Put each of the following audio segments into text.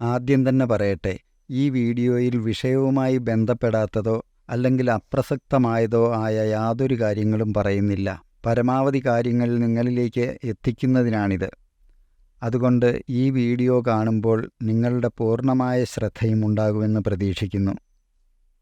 ആദ്യം തന്നെ പറയട്ടെ ഈ വീഡിയോയിൽ വിഷയവുമായി ബന്ധപ്പെടാത്തതോ അല്ലെങ്കിൽ അപ്രസക്തമായതോ ആയ യാതൊരു കാര്യങ്ങളും പറയുന്നില്ല. പരമാവധി കാര്യങ്ങൾ നിങ്ങളിലേക്ക് എത്തിക്കുന്നതിനാണിത്. അതുകൊണ്ട് ഈ വീഡിയോ കാണുമ്പോൾ നിങ്ങളുടെ പൂർണമായ ശ്രദ്ധയും ഉണ്ടാകുമെന്ന് പ്രതീക്ഷിക്കുന്നു.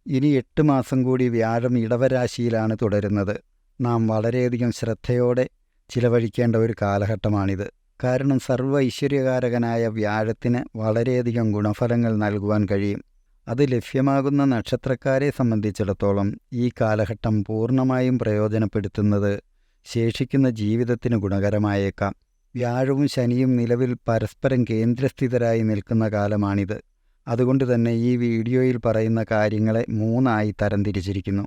ഇനി എട്ട് മാസം കൂടി വ്യാഴം ഇടവരാശിയിലാണ് തുടരുന്നത്. നാം വളരെയധികം ശ്രദ്ധയോടെ ചിലവഴിക്കേണ്ട ഒരു കാലഘട്ടമാണിത്. കാരണം സർവ ഐശ്വര്യകാരകനായ വ്യാഴത്തിന് വളരെയധികം ഗുണഫലങ്ങൾ നൽകുവാൻ കഴിയും. അത് ലഭ്യമാകുന്ന നക്ഷത്രക്കാരെ സംബന്ധിച്ചിടത്തോളം ഈ കാലഘട്ടം പൂർണമായും പ്രയോജനപ്പെടുത്തുന്നത് ശേഷിക്കുന്ന ജീവിതത്തിന് ഗുണകരമായേക്കാം. വ്യാഴവും ശനിയും നിലവിൽ പരസ്പരം കേന്ദ്രസ്ഥിതരായി നിൽക്കുന്ന കാലമാണിത്. അതുകൊണ്ട് തന്നെ ഈ വീഡിയോയിൽ പറയുന്ന കാര്യങ്ങളെ മൂന്നായി തരംതിരിച്ചിരിക്കുന്നു.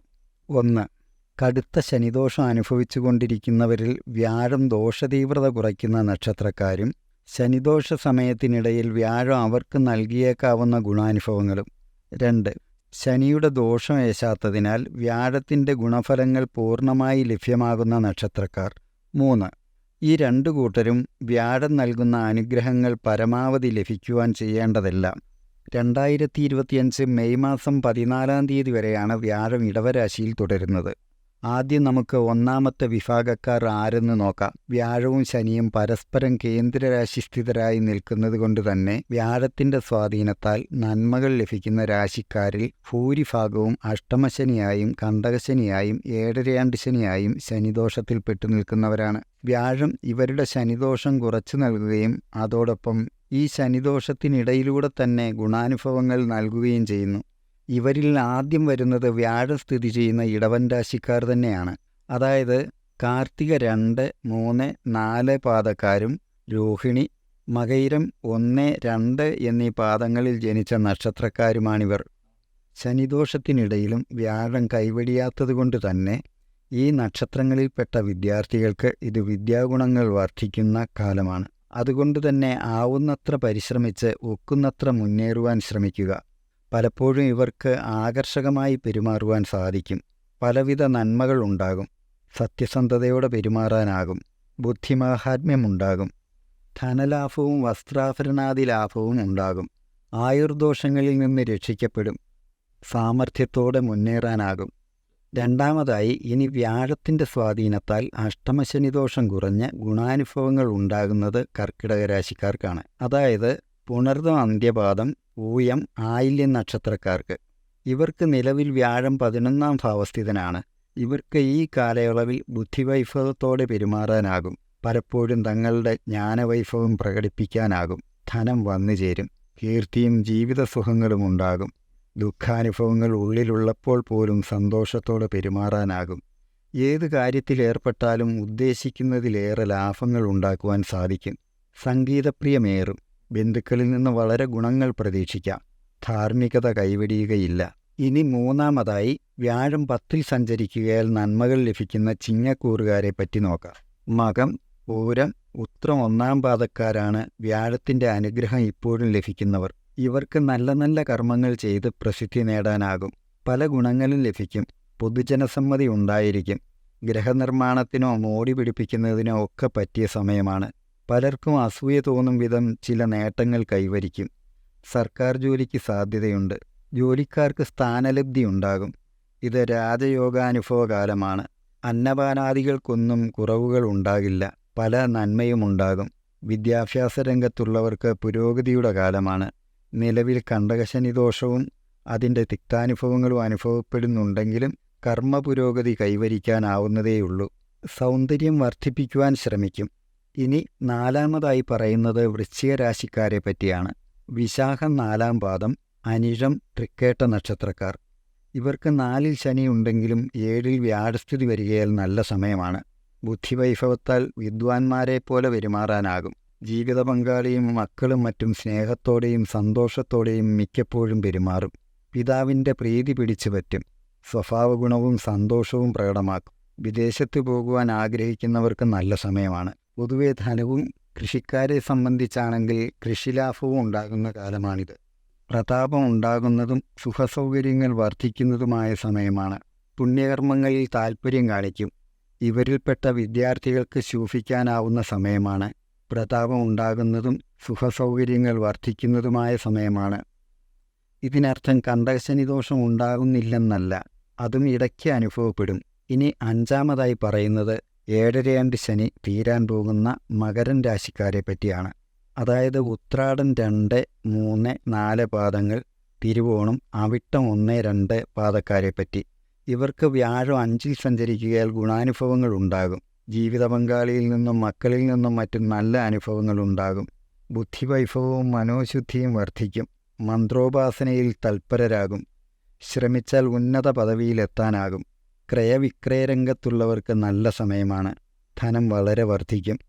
ഒന്ന് കടുത്ത ശനിദോഷം അനുഭവിച്ചു കൊണ്ടിരിക്കുന്നവരിൽ വ്യാഴം ദോഷതീവ്രത കുറയ്ക്കുന്ന നക്ഷത്രക്കാരും ശനിദോഷ സമയത്തിനിടയിൽ വ്യാഴം അവർക്ക് നൽകിയേക്കാവുന്ന ഗുണാനുഭവങ്ങളും. രണ്ട് ശനിയുടെ ദോഷം ഏശാത്തതിനാൽ വ്യാഴത്തിന്റെ ഗുണഫലങ്ങൾ പൂർണമായി ലഭ്യമാകുന്ന നക്ഷത്രക്കാർ. മൂന്ന് ഈ രണ്ടു കൂട്ടരും വ്യാഴം നൽകുന്ന അനുഗ്രഹങ്ങൾ പരമാവധി ലഭിക്കുവാൻ ചെയ്യേണ്ടതെല്ലാം. രണ്ടായിരത്തി ഇരുപത്തിയഞ്ച് മെയ് മാസം പതിനാലാം തീയതി വരെയാണ് വ്യാഴം ഇടവരാശിയിൽ തുടരുന്നത്. ആദ്യം നമുക്ക് ഒന്നാമത്തെ വിഭാഗക്കാർ ആരെന്ന് നോക്കാം. വ്യാഴവും ശനിയും പരസ്പരം കേന്ദ്രരാശിസ്ഥിതരായി നിൽക്കുന്നത് കൊണ്ട് തന്നെ വ്യാഴത്തിന്റെ സ്വാധീനത്താൽ നന്മകൾ ലഭിക്കുന്ന രാശിക്കാരിൽ ഭൂരിഭാഗവും അഷ്ടമശനിയായും കണ്ടകശനിയായും ഏഴരയാണ്ട് ശനിയായും ശനിദോഷത്തിൽപ്പെട്ടു നിൽക്കുന്നവരാണ്. വ്യാഴം ഇവരുടെ ശനിദോഷം കുറച്ചു നൽകുകയും അതോടൊപ്പം ഈ ശനിദോഷത്തിനിടയിലൂടെ തന്നെ ഗുണാനുഭവങ്ങൾ നൽകുകയും ചെയ്യുന്നു. ഇവരിൽ ആദ്യം വരുന്നത് വ്യാഴം സ്ഥിതി ചെയ്യുന്ന ഇടവൻ രാശിക്കാർ തന്നെയാണ്. അതായത് കാർത്തിക രണ്ട് മൂന്ന് നാല് പാദക്കാരും രോഹിണി മകൈരം ഒന്ന് രണ്ട് എന്നീ പാദങ്ങളിൽ ജനിച്ച നക്ഷത്രക്കാരുമാണിവർ. ശനിദോഷത്തിനിടയിലും വ്യാഴം കൈവടിയാത്തതുകൊണ്ട് തന്നെ ഈ നക്ഷത്രങ്ങളിൽപ്പെട്ട വിദ്യാർത്ഥികൾക്ക് ഇത് വിദ്യാഗുണങ്ങൾ വർദ്ധിക്കുന്ന കാലമാണ്. അതുകൊണ്ട് തന്നെ ആവുന്നത്ര പരിശ്രമിച്ച് ഒക്കുന്നത്ര മുന്നേറുവാൻ ശ്രമിക്കുക. പലപ്പോഴും ഇവർക്ക് ആകർഷകമായി പെരുമാറുവാൻ സാധിക്കും. പലവിധ നന്മകൾ ഉണ്ടാകും. സത്യസന്ധതയോടെ പെരുമാറാനാകും. ബുദ്ധിമാഹാത്മ്യമുണ്ടാകും ധനലാഭവും വസ്ത്രാഭരണാദി ലാഭവും ഉണ്ടാകും. ആയുർദോഷങ്ങളിൽ നിന്ന് രക്ഷിക്കപ്പെടും. സാമർഥ്യത്തോടെ മുന്നേറാനാകും. രണ്ടാമതായി ഇനി വ്യാഴത്തിന്റെ സ്വാധീനത്താൽ അഷ്ടമശനിദോഷം കുറഞ്ഞ് ഗുണാനുഭവങ്ങൾ ഉണ്ടാകുന്നത് കർക്കിടക രാശിക്കാർക്കാണ്. അതായത് പുണർദം അന്ത്യപാദം ഊയം ആയില്യം നക്ഷത്രക്കാർക്ക്. ഇവർക്ക് നിലവിൽ വ്യാഴം പതിനൊന്നാം ഭാവസ്ഥിതനാണ്. ഇവർക്ക് ഈ കാലയളവിൽ ബുദ്ധിവൈഭവത്തോടെ പെരുമാറാനാകും. പലപ്പോഴും തങ്ങളുടെ ജ്ഞാനവൈഭവം പ്രകടിപ്പിക്കാനാകും. ധനം വന്നു ചേരും. കീർത്തിയും ജീവിതസുഖങ്ങളും ഉണ്ടാകും. ദുഃഖാനുഭവങ്ങൾ ഉള്ളിലുള്ളപ്പോൾ പോലും സന്തോഷത്തോടെ പെരുമാറാനാകും. ഏത് കാര്യത്തിലേർപ്പെട്ടാലും ഉദ്ദേശിക്കുന്നതിലേറെ ലാഭങ്ങൾ ഉണ്ടാക്കുവാൻ സാധിക്കും. സംഗീതപ്രിയമേറും. ബന്ധുക്കളിൽ നിന്ന് വളരെ ഗുണങ്ങൾ പ്രതീക്ഷിക്കാം. ധാർമ്മികത കൈവടിയുകയില്ല. ഇനി മൂന്നാമതായി വ്യാഴം പത്തിൽ സഞ്ചരിക്കുകയാൽ നന്മകൾ ലഭിക്കുന്ന ചിങ്ങക്കൂറുകാരെ പറ്റി നോക്കാം. മകം പൂരം ഉത്രം ഒന്നാം പാദക്കാരാണ് വ്യാഴത്തിന്റെ അനുഗ്രഹം ഇപ്പോഴും ലഭിക്കുന്നവർ. ഇവർക്ക് നല്ല നല്ല കർമ്മങ്ങൾ ചെയ്ത് പ്രസിദ്ധി നേടാനാകും. പല ഗുണങ്ങളും ലഭിക്കും. പൊതുജനസമ്മതി ഉണ്ടായിരിക്കും. ഗ്രഹനിർമ്മാണത്തിനോ മോടി പിടിപ്പിക്കുന്നതിനോ ഒക്കെ പറ്റിയ സമയമാണ്. പലർക്കും അസൂയ തോന്നും വിധം ചില നേട്ടങ്ങൾ കൈവരിക്കും. സർക്കാർ ജോലിക്ക് സാധ്യതയുണ്ട്. ജോലിക്കാർക്ക് സ്ഥാനലബ്ധി ഉണ്ടാകും. ഇത് രാജയോഗാനുഭവ കാലമാണ് അന്നപാനാദികൾക്കൊന്നും കുറവുകൾ ഉണ്ടാകില്ല. പല നന്മയും ഉണ്ടാകും. വിദ്യാഭ്യാസ രംഗത്തുള്ളവർക്ക് പുരോഗതിയുടെ കാലമാണ്. നിലവിൽ കണ്ടകശനി ദോഷവും അതിന്റെ തിക്താനുഭവങ്ങളും അനുഭവപ്പെടുന്നുണ്ടെങ്കിലും കർമ്മ പുരോഗതി കൈവരിക്കാനാവുന്നതേയുള്ളൂ. സൗന്ദര്യം വർദ്ധിപ്പിക്കുവാൻ ശ്രമിക്കും. ഇനി നാലാമതായി പറയുന്നത് വൃശ്ചിക രാശിക്കാരെ പറ്റിയാണ്. വിശാഖം നാലാം പാദം അനിഴം തൃക്കേട്ട നക്ഷത്രക്കാർ. ഇവർക്ക് നാലിൽ ശനി ഉണ്ടെങ്കിലും ഏഴിൽ വ്യാഴസ്ഥിതി വരികയാൽ നല്ല സമയമാണ്. ബുദ്ധിവൈഭവത്താൽ വിദ്വാൻമാരെ പോലെ പെരുമാറാനാകും. ജീവിത പങ്കാളിയും മക്കളും മറ്റും സ്നേഹത്തോടെയും സന്തോഷത്തോടെയും മിക്കപ്പോഴും പെരുമാറും. പിതാവിന്റെ പ്രീതി പിടിച്ചു പറ്റും. സ്വഭാവഗുണവും സന്തോഷവും പ്രകടമാക്കും. വിദേശത്ത് പോകുവാൻ ആഗ്രഹിക്കുന്നവർക്ക് നല്ല സമയമാണ്. പൊതുവെ ധനവും കൃഷിക്കാരെ സംബന്ധിച്ചാണെങ്കിൽ കൃഷിലാഭവും ഉണ്ടാകുന്ന കാലമാണിത്. പ്രതാപം ഉണ്ടാകുന്നതും സുഖസൗകര്യങ്ങൾ വർദ്ധിക്കുന്നതുമായ സമയമാണ്. പുണ്യകർമ്മങ്ങളിൽ താൽപ്പര്യം കാണിക്കും. ഇവരിൽപ്പെട്ട വിദ്യാർത്ഥികൾക്ക് ശൂഭിക്കാനാവുന്ന സമയമാണ്. പ്രതാപം ഉണ്ടാകുന്നതും സുഖസൗകര്യങ്ങൾ വർദ്ധിക്കുന്നതുമായ സമയമാണ്. ഇതിനർത്ഥം കണ്ടകശനി ദോഷം ഉണ്ടാകുന്നില്ലെന്നല്ല അതും ഇടയ്ക്ക് അനുഭവപ്പെടും. ഇനി അഞ്ചാമതായി പറയുന്നത് ഏഴരയാണ്ട് ശനി തീരാൻ പോകുന്ന മകരൻ രാശിക്കാരെ പറ്റിയാണ് അതായത് ഉത്രാടൻ രണ്ട് മൂന്ന് നാല് പാദങ്ങൾ തിരുവോണം അവിട്ടം ഒന്ന് രണ്ട് പാദക്കാരെ പറ്റി ഇവർക്ക് വ്യാഴം അഞ്ചിൽ സഞ്ചരിക്കുകയാൽ ഗുണാനുഭവങ്ങൾ ഉണ്ടാകും. ജീവിത പങ്കാളിയിൽ നിന്നും മക്കളിൽ നിന്നും മറ്റും നല്ല അനുഭവങ്ങൾ ഉണ്ടാകും. ബുദ്ധിവൈഭവവും മനോശുദ്ധിയും വർദ്ധിക്കും. മന്ത്രോപാസനയിൽ തൽപരരാകും. ശ്രമിച്ചാൽ ഉന്നത പദവിയിലെത്താനാകും. ക്രയവിക്രയ രംഗത്തുള്ളവർക്ക് നല്ല സമയമാണ്. ധനം വളരെ വർദ്ധിക്കും.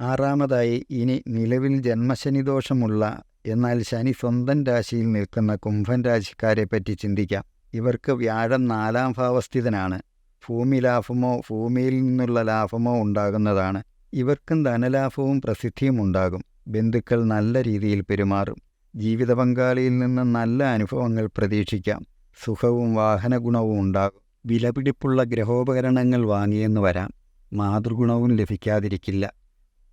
ആറാമതായി ഇനി നിലവിൽ ജന്മശനി ദോഷമുള്ള എന്നാൽ ശനി സ്വന്തം രാശിയിൽ നിൽക്കുന്ന കുംഭൻ രാശിക്കാരെ പറ്റി ചിന്തിക്കാം. ഇവർക്ക് വ്യാഴം നാലാം ഭാവസ്ഥിതനാണ്. ഭൂമി ലാഭമോ ഭൂമിയിൽ നിന്നുള്ള ലാഭമോ ഉണ്ടാകുന്നതാണ്. ഇവർക്കും ധനലാഭവും പ്രസിദ്ധിയും ഉണ്ടാകും. ബന്ധുക്കൾ നല്ല രീതിയിൽ പെരുമാറും. ജീവിത പങ്കാളിയിൽ നിന്ന് നല്ല അനുഭവങ്ങൾ പ്രതീക്ഷിക്കാം. സുഖവും വാഹനഗുണവും ഉണ്ടാകും. വിലപിടിപ്പുള്ള ഗ്രഹോപകരണങ്ങൾ വാങ്ങിയെന്ന് വരാം. മാതൃഗുണവും ലഭിക്കാതിരിക്കില്ല.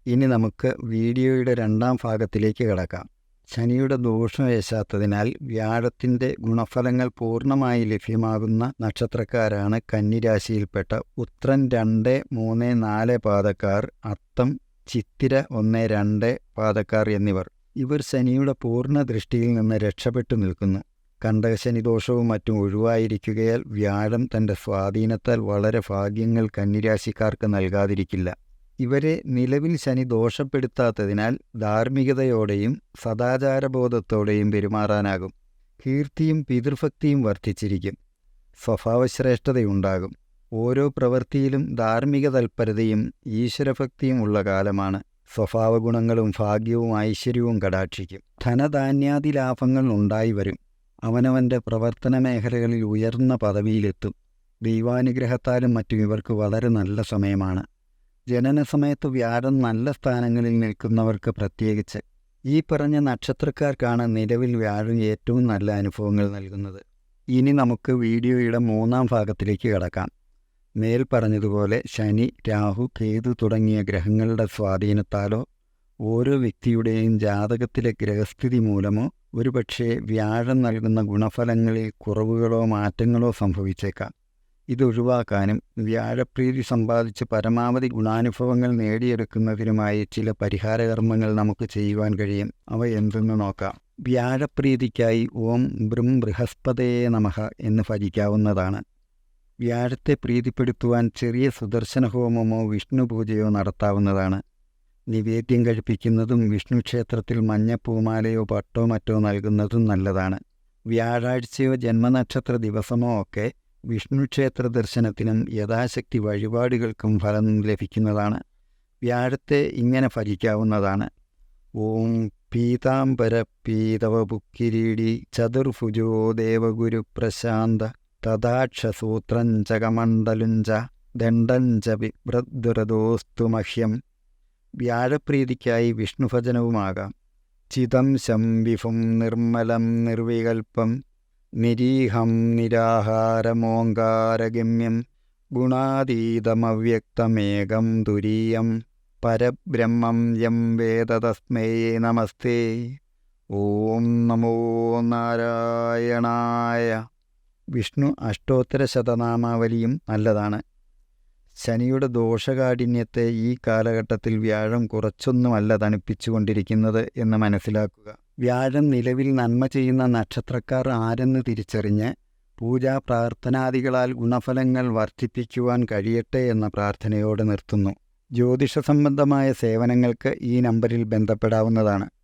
ഇനി നമുക്ക് വീഡിയോയുടെ രണ്ടാം ഭാഗത്തിലേക്ക് കിടക്കാം. ശനിയുടെ ദോഷം ഏശാത്തതിനാൽ വ്യാഴത്തിന്റെ ഗുണഫലങ്ങൾ പൂർണമായി ലഭ്യമാകുന്ന നക്ഷത്രക്കാരാണ് കന്നിരാശിയിൽപ്പെട്ട ഉത്രൻ രണ്ട് മൂന്ന് നാല് പാതക്കാർ അത്തം ചിത്തിര ഒന്ന് രണ്ട് പാതക്കാർ എന്നിവർ. ഇവർ ശനിയുടെ പൂർണ ദൃഷ്ടിയിൽ നിന്ന് രക്ഷപ്പെട്ടു നിൽക്കുന്നു. കണ്ടകശനി ദോഷവും മറ്റും ഒഴിവായിരിക്കുകയാൽ വ്യാഴം തന്റെ സ്വാധീനത്താൽ വളരെ ഭാഗ്യങ്ങൾ കന്നിരാശിക്കാർക്ക് നൽകാതിരിക്കില്ല. ഇവരെ നിലവിൽ ശനി ദോഷപ്പെടുത്താത്തതിനാൽ ധാർമ്മികതയോടെയും സദാചാരബോധത്തോടെയും പെരുമാറാനാകും. കീർത്തിയും പിതൃഭക്തിയും വർദ്ധിച്ചിരിക്കും. സ്വഭാവശ്രേഷ്ഠതയുണ്ടാകും. ഓരോ പ്രവൃത്തിയിലും ധാർമ്മിക തൽപരതയും ഈശ്വരഭക്തിയും ഉള്ള കാലമാണ്. സ്വഭാവഗുണങ്ങളും ഭാഗ്യവും ഐശ്വര്യവും കടാക്ഷിക്കും. ധനധാന്യാദി ലാഭങ്ങൾ ഉണ്ടായി വരും. അവനവന്റെ പ്രവർത്തന മേഖലകളിൽ ഉയർന്ന പദവിയിലെത്തും. ദൈവാനുഗ്രഹത്താലും മറ്റും ഇവർക്ക് വളരെ നല്ല സമയമാണ്. ജനന സമയത്ത് വ്യാഴം നല്ല സ്ഥാനങ്ങളിൽ നിൽക്കുന്നവർക്ക് പ്രത്യേകിച്ച്. ഈ പറഞ്ഞ നക്ഷത്രക്കാർക്കാണ് നിലവിൽ വ്യാഴം ഏറ്റവും നല്ല അനുഭവങ്ങൾ നൽകുന്നത്. ഇനി നമുക്ക് വീഡിയോയുടെ മൂന്നാം ഭാഗത്തിലേക്ക് കടക്കാം. മേൽ പറഞ്ഞതുപോലെ ശനി രാഹു കേതു തുടങ്ങിയ ഗ്രഹങ്ങളുടെ സ്വാധീനത്താലോ ഓരോ വ്യക്തിയുടെയും ജാതകത്തിലെ ഗ്രഹസ്ഥിതി മൂലമോ ഒരുപക്ഷെ വ്യാഴം നൽകുന്ന ഗുണഫലങ്ങളിൽ കുറവുകളോ മാറ്റങ്ങളോ സംഭവിച്ചേക്കാം. ഇതൊഴിവാക്കാനും വ്യാഴപ്രീതി സമ്പാദിച്ച് പരമാവധി ഗുണാനുഭവങ്ങൾ നേടിയെടുക്കുന്നതിനുമായി ചില പരിഹാരകർമ്മങ്ങൾ നമുക്ക് ചെയ്യുവാൻ കഴിയും. അവ എന്തെന്ന് നോക്കാം. വ്യാഴപ്രീതിക്കായി ഓം ബ്രും ബൃഹസ്പതയെ നമഹ എന്ന് ഭജിക്കാവുന്നതാണ്. വ്യാഴത്തെ പ്രീതിപ്പെടുത്തുവാൻ ചെറിയ സുദർശന ഹോമമോ വിഷ്ണു പൂജയോ നടത്താവുന്നതാണ്. നിവേദ്യം കഴിപ്പിക്കുന്നതും വിഷ്ണു ക്ഷേത്രത്തിൽ മഞ്ഞപ്പൂമാലയോ പട്ടോ മറ്റോ നൽകുന്നതും നല്ലതാണ്. വ്യാഴാഴ്ചയോ ജന്മനക്ഷത്ര ദിവസമോ ഒക്കെ വിഷ്ണു ക്ഷേത്ര ദർശനത്തിനും യഥാശക്തി വഴിപാടുകൾക്കും ഫലം ലഭിക്കുന്നതാണ്. വ്യാഴത്തെ ഇങ്ങനെ ഭജിക്കാവുന്നതാണ്. ഓം പീതാംബര പീതവ പുക്കിരീടി ചതുർഭുജോ ദേവഗുരു പ്രശാന്ത തഥാക്ഷസൂത്രഞ്ചകമണ്ഡലുഞ്ച ദണ്ഡഞ്ച വിഭ്രദ്ദുരദോസ്തു മഹ്യം വ്യാഴപ്രീതിക്കായി വിഷ്ണുഭജനവുമാകാം. ചിതം ശംവിഫും നിർമ്മലം നിർവികൽപ്പം നിരീഹം നിരാഹാരമോങ്കാരഗമ്യം ഗുണാതീതമവ്യക്തമേകം തുരീയം പരബ്രഹ്മം യം വേദ തസ്മേ നമസ്തേ. ഓം നമോ നാരായണായ. വിഷ്ണു അഷ്ടോത്തര ശതനാമാവലിയും നല്ലതാണ്. ശനിയുടെ ദോഷകാഠിന്യത്തെ ഈ കാലഘട്ടത്തിൽ വ്യാഴം കുറച്ചൊന്നുമല്ല തണുപ്പിച്ചുകൊണ്ടിരിക്കുന്നത് എന്ന് മനസ്സിലാക്കുക. വ്യാഴം നിലവിൽ നന്മ ചെയ്യുന്ന നക്ഷത്രക്കാർ ആരെന്ന് തിരിച്ചറിഞ്ഞ് പൂജാ പ്രാർത്ഥനാദികളാൽ ഗുണഫലങ്ങൾ വർദ്ധിപ്പിക്കുവാൻ കഴിയട്ടെ എന്ന പ്രാർത്ഥനയോടെ നിർത്തുന്നു. ജ്യോതിഷ സംബന്ധമായ സേവനങ്ങൾക്ക് ഈ നമ്പറിൽ ബന്ധപ്പെടാവുന്നതാണ്.